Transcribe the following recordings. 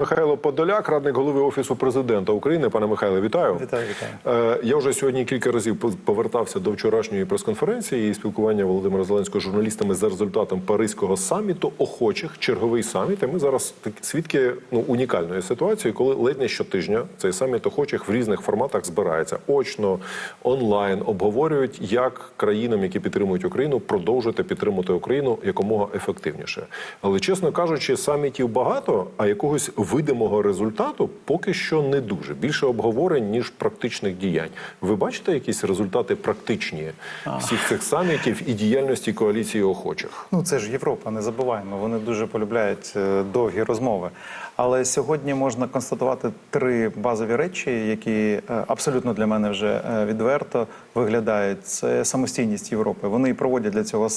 Михайло Подоляк, радник голови офісу президента України. Пане Михайле, вітаю. Вітаю, вітаю. Е, Я вже сьогодні кілька разів пов- повертався до вчорашньої прес-конференції і спілкування Володимира Зеленського з журналістами за результатом Паризького саміту охочих черговий саміт. І ми зараз свідки ну унікальної ситуації, коли ледь не щотижня цей саміт охочих в різних форматах збирається очно, онлайн, обговорюють, як країнам, які підтримують Україну, продовжити підтримувати Україну якомога ефективніше. Але чесно кажучи, самітів багато, а якогось видимого результату поки що не дуже. Більше обговорень ніж практичних діянь. Ви бачите якісь результати практичні всіх цих самітів і діяльності коаліції охочих? Ну це ж Європа, не забуваємо. Вони дуже полюбляють е, довгі розмови. Але сьогодні можна констатувати три базові речі, які е, абсолютно для мене вже е, відверто виглядають. Це самостійність Європи. Вони і проводять для цього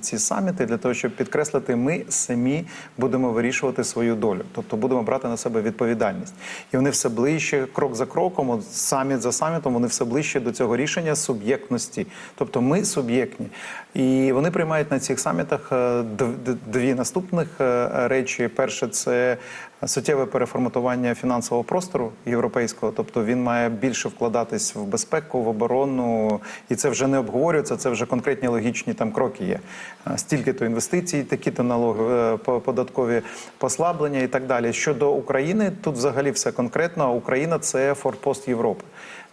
ці саміти для того, щоб підкреслити, ми самі будемо вирішувати свою долю, тобто будемо брати на себе відповідальність. І вони все ближче, крок за кроком, от саміт за самітом, вони все ближче до цього рішення суб'єктності. Тобто ми суб'єктні. І вони приймають на цих самітах е, дві наступних е, речі. Перше, це суттєве переформатування фінансового простору європейського, тобто він має більше вкладатись в безпеку, в оборону, і це вже не обговорюється. Це вже конкретні логічні там кроки є. Е, Стільки-то інвестицій, такі-то налоги, е, по- податкові послаблення і так далі. Щодо України, тут взагалі все конкретно. Україна це форпост Європи.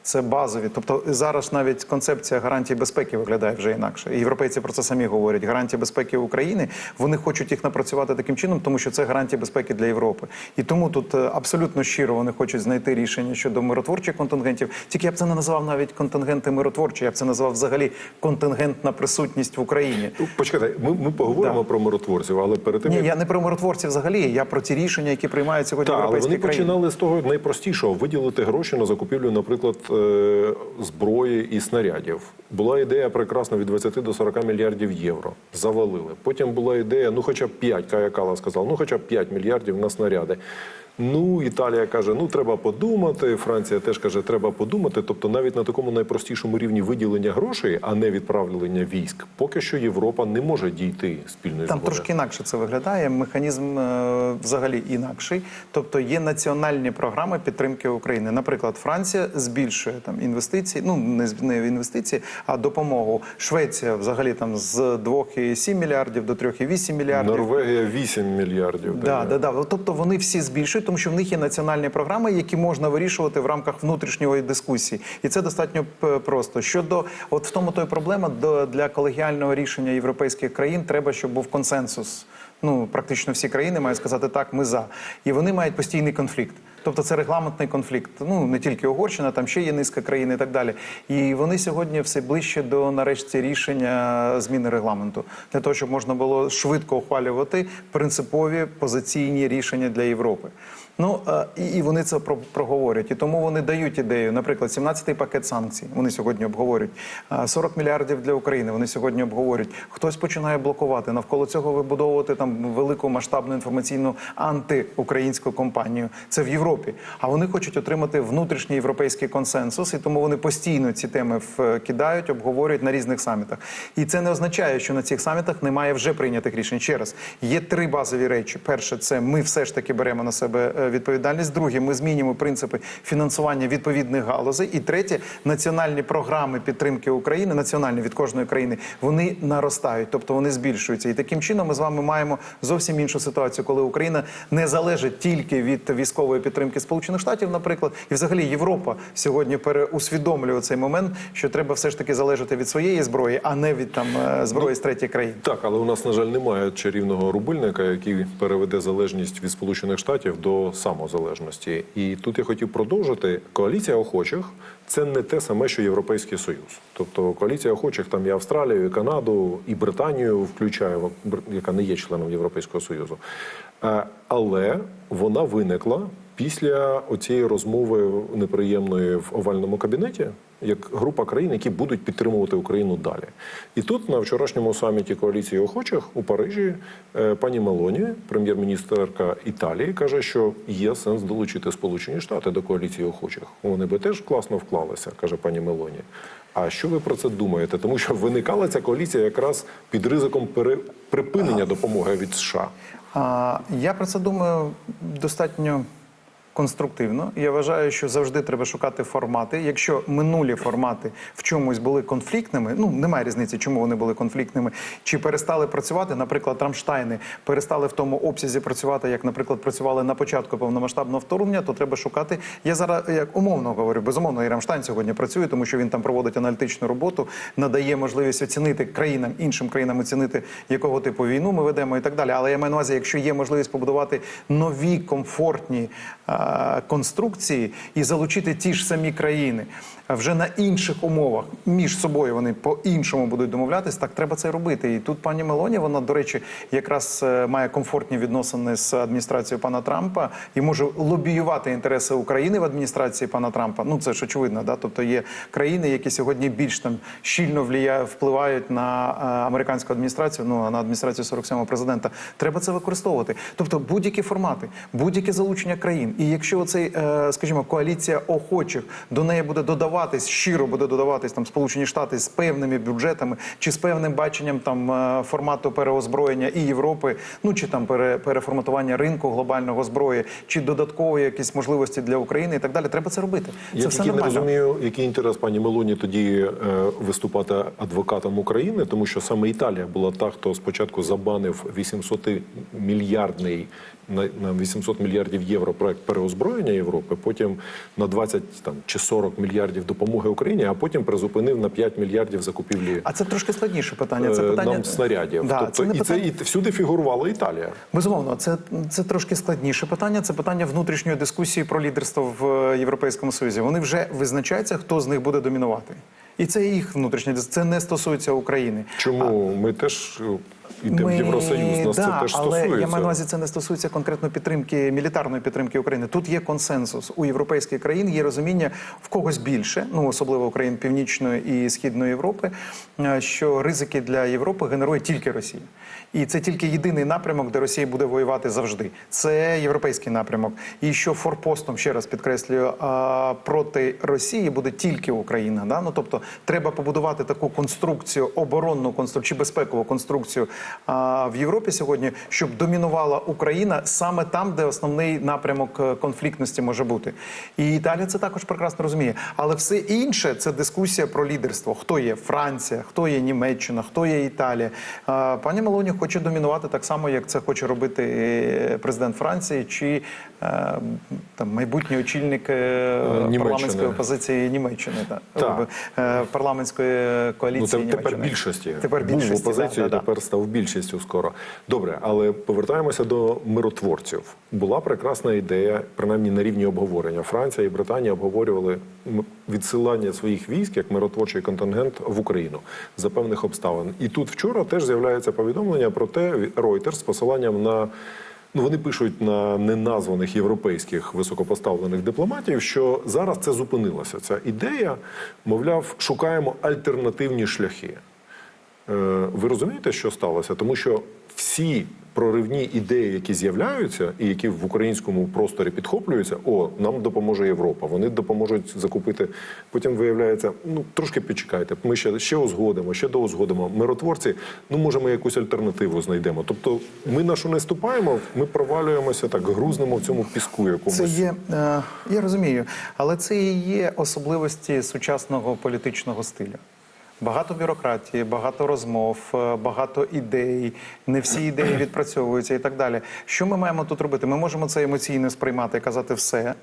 Це базові, тобто зараз навіть концепція гарантії безпеки виглядає вже інакше. І Європейці про це самі говорять. Гарантії безпеки України вони хочуть їх напрацювати таким чином, тому що це гарантія безпеки для Європи. І тому тут е, абсолютно щиро вони хочуть знайти рішення щодо миротворчих контингентів. Тільки я б це не називав навіть контингенти миротворчі, я б це назвав взагалі контингентна присутність в Україні. Ну, Почекайте, ми, ми поговоримо Да. про миротворців, але перед тим Ні, як я не про миротворців взагалі. Я про ті рішення, які приймають сьогодні Так, але вони країни. починали з того найпростішого виділити гроші на закупівлю, наприклад, зброї і снарядів. Була ідея прекрасна від 20 до 40 мільярдів євро. Завалили. Потім була ідея, ну хоча б 5, Кая Кала сказав, ну хоча б 5 мільярдів на снаряди. Ну, Італія каже, ну треба подумати. Франція теж каже, треба подумати. Тобто, навіть на такому найпростішому рівні виділення грошей, а не відправлення військ, поки що Європа не може дійти спільної Там згоди. трошки інакше це виглядає. Механізм е, взагалі інакший. Тобто є національні програми підтримки України. Наприклад, Франція збільшує там інвестиції, ну не не інвестиції, а допомогу. Швеція взагалі там з 2,7 мільярдів до 3,8 мільярдів. Норвегія 8 мільярдів. Да, да, да. Тобто вони всі збільшують, тому що в них є національні програми, які можна вирішувати в рамках внутрішньої дискусії, і це достатньо просто. Щодо от в тому то й проблема для колегіального рішення європейських країн треба, щоб був консенсус. Ну практично всі країни мають сказати так, ми за, і вони мають постійний конфлікт. Тобто це регламентний конфлікт. Ну не тільки Угорщина, там ще є низка країн і так далі. І вони сьогодні все ближче до нарешті рішення зміни регламенту для того, щоб можна було швидко ухвалювати принципові позиційні рішення для Європи. Ну е, і, і вони це про- проговорять. І тому вони дають ідею. Наприклад, 17-й пакет санкцій. Вони сьогодні обговорюють. Е, 40 мільярдів для України. Вони сьогодні обговорюють. Хтось починає блокувати навколо цього вибудовувати там велику масштабну інформаційну антиукраїнську кампанію. Це в Європі. А вони хочуть отримати внутрішній європейський консенсус, і тому вони постійно ці теми вкидають, обговорюють на різних самітах. І це не означає, що на цих самітах немає вже прийнятих рішень. Ще раз є три базові речі: перше, це ми все ж таки беремо на себе е, відповідальність. Друге, ми змінюємо принципи фінансування відповідних галузей. І третє, національні програми підтримки України, національні від кожної країни, вони наростають, тобто вони збільшуються. І таким чином ми з вами маємо зовсім іншу ситуацію, коли Україна не залежить тільки від військової підтримки Сполучених Штатів, наприклад, і взагалі Європа сьогодні переусвідомлює цей момент, що треба все ж таки залежати від своєї зброї, а не від там е, зброї з третіх країн. Так, але у нас, на жаль, немає чарівного рубильника, який переведе залежність від Сполучених Штатів до самозалежності. І тут я хотів продовжити. Коаліція охочих це не те саме, що Європейський Союз. Тобто коаліція охочих там і Австралію, і Канаду, і Британію включає, яка не є членом Європейського Союзу. Е, Але вона виникла після оцієї розмови неприємної в овальному кабінеті, як група країн, які будуть підтримувати Україну далі. І тут на вчорашньому саміті коаліції охочих у Парижі е, пані Мелоні, прем'єр-міністерка Італії, каже, що є сенс долучити Сполучені Штати до коаліції охочих. Вони би теж класно вклалися, каже пані Мелоні. А що ви про це думаєте? Тому що виникала ця коаліція якраз під ризиком припинення допомоги від США. Я про це думаю достатньо. Конструктивно, я вважаю, що завжди треба шукати формати. Якщо минулі формати в чомусь були конфліктними, ну немає різниці, чому вони були конфліктними, чи перестали працювати, наприклад, Рамштайни перестали в тому обсязі працювати, як, наприклад, працювали на початку повномасштабного вторгнення, то треба шукати. Я зараз як умовно говорю, безумовно, і Рамштайн сьогодні працює, тому що він там проводить аналітичну роботу, надає можливість оцінити країнам, іншим країнам оцінити, якого типу війну ми ведемо і так далі. Але я маю на увазі, якщо є можливість побудувати нові комфортні конструкції і залучити ті ж самі країни вже на інших умовах між собою вони по-іншому будуть домовлятись, так треба це робити. І тут пані Мелоні, вона, до речі, якраз е, має комфортні відносини з адміністрацією пана Трампа і може лобіювати інтереси України в адміністрації пана Трампа. Ну це ж очевидно, да? тобто є країни, які сьогодні більш там щільно влія, впливають на е, американську адміністрацію, ну а на адміністрацію 47-го президента. Треба це використовувати. Тобто будь-які формати, будь-яке залучення країн. І якщо оцей, е, скажімо, коаліція охочих до неї буде додаватись, щиро буде додаватись там Сполучені Штати з певними бюджетами чи з певним баченням там е, формату переозброєння і Європи, ну чи там пере, переформатування ринку глобального зброї, чи додаткові якісь можливості для України і так далі. Треба це робити. Це Я все тільки не розумію, який інтерес пані Мелоні тоді е, виступати адвокатом України, тому що саме Італія була та, хто спочатку забанив 800 мільярдний на 800 мільярдів євро проект переозброєння Європи, потім на 20 там чи 40 мільярдів допомоги Україні, а потім призупинив на 5 мільярдів закупівлі. А це трошки складніше питання. Це е, питання нам снарядів. Да, тобто, це і питання... це і всюди фігурувала Італія. Безумовно, це, це трошки складніше питання. Це питання внутрішньої дискусії про лідерство в е, Європейському Союзі. Вони вже визначаються, хто з них буде домінувати. І це їх внутрішня Це не стосується України. Чому ми теж йдемо в Євросоюз? Нас да, це теж але стосується. я маю на увазі, це не стосується конкретно підтримки мілітарної підтримки України. Тут є консенсус у європейських країн. Є розуміння в когось більше, ну особливо країн Північної і Східної Європи, е, що ризики для Європи генерує тільки Росія. І це тільки єдиний напрямок, де Росія буде воювати завжди. Це європейський напрямок. І що форпостом, ще раз підкреслюю, а, проти Росії буде тільки Україна. Да? Ну тобто треба побудувати таку конструкцію, оборонну конструкцію чи безпекову конструкцію а, в Європі сьогодні, щоб домінувала Україна саме там, де основний напрямок е, конфліктності може бути. І Італія це також прекрасно розуміє. Але все інше це дискусія про лідерство. Хто є Франція, хто є Німеччина, хто є Італія. А, Пані Мелоні хоче домінувати так само, як це хоче робити е, президент Франції чи е, там майбутній очільник Німеччини. парламентської опозиції Німеччини. Так. Так. Парламентської Ну, коаліції це тепер Німеччини. більшості. Тепер Був більшості, в опозиції, да, да, да. тепер став більшістю скоро. Добре, але повертаємося до миротворців. Була прекрасна ідея, принаймні на рівні обговорення. Франція і Британія обговорювали відсилання своїх військ як миротворчий контингент в Україну за певних обставин. І тут вчора теж з'являється повідомлення про те, Reuters з посиланням на. Ну, вони пишуть на неназваних європейських високопоставлених дипломатів, що зараз це зупинилося. Ця ідея, мовляв, шукаємо альтернативні шляхи. Е, Ви розумієте, що сталося? Тому що всі проривні ідеї, які з'являються, і які в українському просторі підхоплюються, о, нам допоможе Європа. Вони допоможуть закупити. Потім виявляється, ну трошки підчекайте. Ми ще ще узгодимо, ще доузгодимо. Миротворці, ну може, ми якусь альтернативу знайдемо. Тобто, ми нашу не ступаємо, ми провалюємося так, грузнемо в цьому піску якомусь. Це є, е, я розумію, але це і є особливості сучасного політичного стилю. Багато бюрократії, багато розмов, е, багато ідей. Не всі ідеї відпрацьовуються і так далі. Що ми маємо тут робити? Ми можемо це емоційно сприймати і казати все,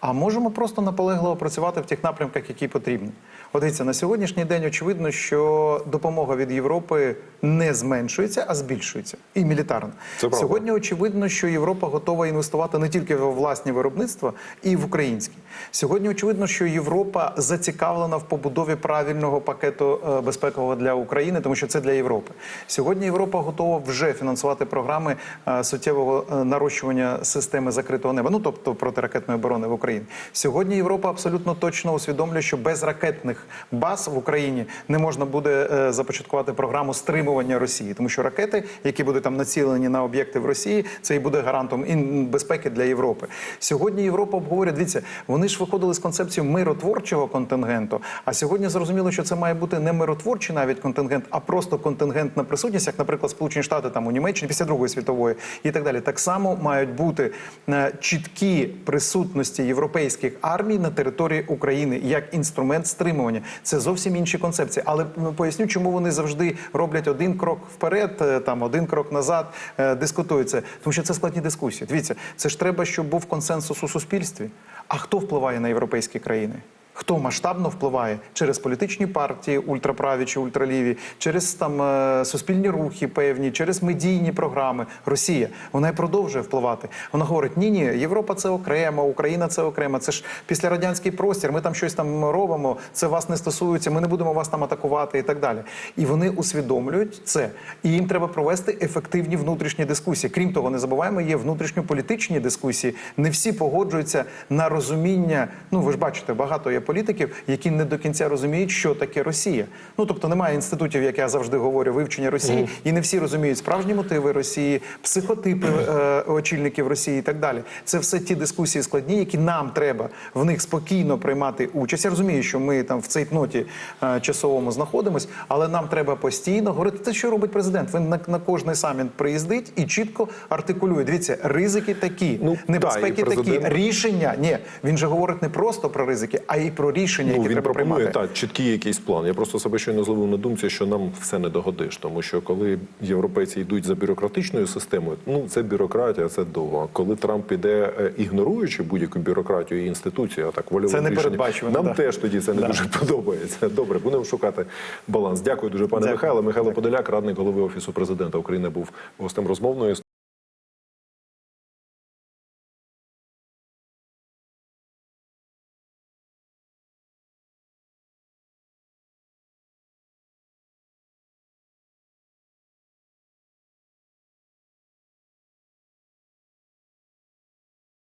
а можемо просто наполегливо працювати в тих напрямках, які потрібні. От дивіться, на сьогоднішній день очевидно, що допомога від Європи не зменшується, а збільшується. І мілітарно. Це. Сьогодні очевидно, що Європа готова інвестувати не тільки в власні виробництва, і в українські. Сьогодні очевидно, що Європа зацікавлена в побудові правильного пакету е, безпекового для України, тому що це для Європи. Сьогодні Європа готова вже фінансувати програми е, суттєвого е, нарощування системи закритого неба, ну тобто протиракетної оборони в Україні. Сьогодні Європа абсолютно точно усвідомлює, що без ракетних баз в Україні не можна буде започаткувати програму стримування Росії, тому що ракети, які будуть там націлені на об'єкти в Росії, це і буде гарантом і безпеки для Європи. Сьогодні Європа обговорює. Дивіться, вони ж виходили з концепцією миротворчого контингенту. А сьогодні зрозуміло, що це має бути не не миротворчий навіть контингент, а просто контингентна присутність, як, наприклад, Сполучені Штати там у Німеччині після Другої світової і так далі. Так само мають бути е, чіткі присутності європейських армій на території України як інструмент стримування. Це зовсім інші концепції. Але ну, поясню, чому вони завжди роблять один крок вперед, е, там один крок назад, е, дискутують це. Тому що це складні дискусії. Дивіться, це ж треба, щоб був консенсус у суспільстві. А хто впливає на європейські країни? Хто масштабно впливає через політичні партії, ультраправі чи ультраліві, через там е, суспільні рухи певні, через медійні програми. Росія вона і продовжує впливати. Вона говорить: ні, ні, Європа це окремо, Україна це окремо. Це ж післярадянський простір. Ми там щось там робимо. Це вас не стосується. Ми не будемо вас там атакувати і так далі. І вони усвідомлюють це. І їм треба провести ефективні внутрішні дискусії. Крім того, не забуваємо, є внутрішньополітичні дискусії. Не всі погоджуються на розуміння. Ну ви ж бачите, багато є політиків, які не до кінця розуміють, що таке Росія. Ну тобто немає інститутів, як я завжди говорю, вивчення Росії, і не всі розуміють справжні мотиви Росії, психотипи е, очільників Росії і так далі. Це все ті дискусії складні, які нам треба в них спокійно приймати участь. Я розумію, що ми там в цей ноті е, часовому знаходимось, але нам треба постійно говорити. Це що робить президент? Він на, на кожний саміт приїздить і чітко артикулює. Дивіться, ризики такі, Ну, небезпеки і такі, президент- рішення. Ні, він же говорить не просто про ризики, а й про рішення, Ну, він треба пропонує приймати. так, чіткий якийсь план. Я просто себе щойно зловив на думці, що нам все не догодиш, тому що коли європейці йдуть за бюрократичною системою, ну це бюрократія, це довго. Коли Трамп іде е, ігноруючи будь-яку бюрократію і інституцію, а так вольовим Це рішенням, нам да. теж тоді це не Да. дуже подобається. Добре, будемо шукати баланс. Дякую дуже, пане Дякую. Михайло. Михайло Дякую. Подоляк, радник голови офісу президента України, був гостем розмовної.